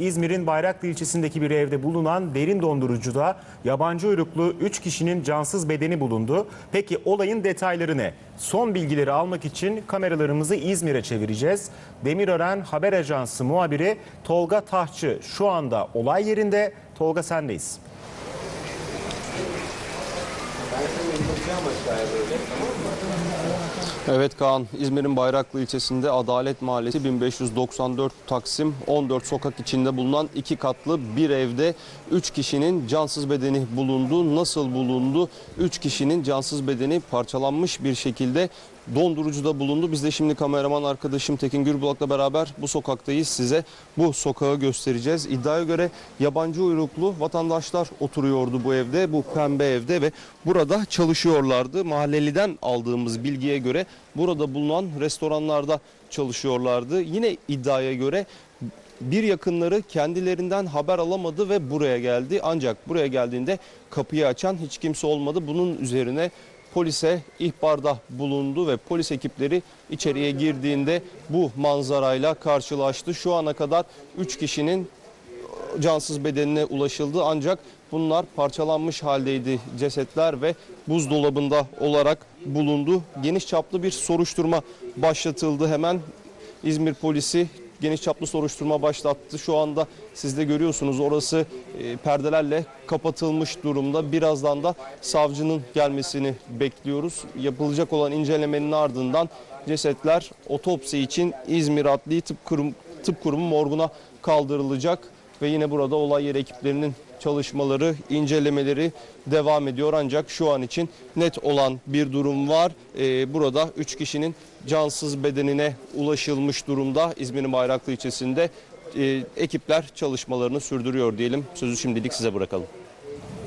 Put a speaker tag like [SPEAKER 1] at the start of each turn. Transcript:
[SPEAKER 1] İzmir'in Bayraklı ilçesindeki bir evde bulunan derin dondurucuda yabancı uyruklu 3 kişinin cansız bedeni bulundu. Peki olayın detayları ne? Son bilgileri almak için kameralarımızı İzmir'e çevireceğiz. Demirören Haber Ajansı muhabiri Tolga Tahçı şu anda olay yerinde. Tolga sendeyiz.
[SPEAKER 2] Evet Kaan, İzmir'in Bayraklı ilçesinde Adalet Mahallesi 1594 Taksim 14 sokak içinde bulunan iki katlı bir evde 3 kişinin cansız bedeni bulundu. Nasıl bulundu? 3 kişinin cansız bedeni parçalanmış bir şekilde dondurucuda bulundu. Biz de şimdi kameraman arkadaşım Tekin Gürbulak'la beraber bu sokaktayız. Size bu sokağı göstereceğiz. İddiaya göre yabancı uyruklu vatandaşlar oturuyordu bu evde, bu pembe evde ve burada çalışıyorlardı. Mahalleliden aldığımız bilgiye göre burada bulunan restoranlarda çalışıyorlardı. Yine iddiaya göre bir yakınları kendilerinden haber alamadı ve buraya geldi. Ancak buraya geldiğinde kapıyı açan hiç kimse olmadı. Bunun üzerine polise ihbarda bulundu ve polis ekipleri içeriye girdiğinde bu manzarayla karşılaştı. Şu ana kadar 3 kişinin cansız bedenine ulaşıldı ancak bunlar parçalanmış haldeydi cesetler ve buzdolabında olarak bulundu. Geniş çaplı bir soruşturma başlatıldı hemen İzmir polisi geniş çaplı soruşturma başlattı. Şu anda siz de görüyorsunuz orası e, perdelerle kapatılmış durumda. Birazdan da savcının gelmesini bekliyoruz. Yapılacak olan incelemenin ardından cesetler otopsi için İzmir Adli Tıp Kurum, Tıp Kurumu morguna kaldırılacak ve yine burada olay yeri ekiplerinin çalışmaları, incelemeleri devam ediyor. Ancak şu an için net olan bir durum var. Ee, burada 3 kişinin cansız bedenine ulaşılmış durumda İzmir'in Bayraklı ilçesinde. Ee, ekipler çalışmalarını sürdürüyor diyelim. Sözü şimdilik size bırakalım.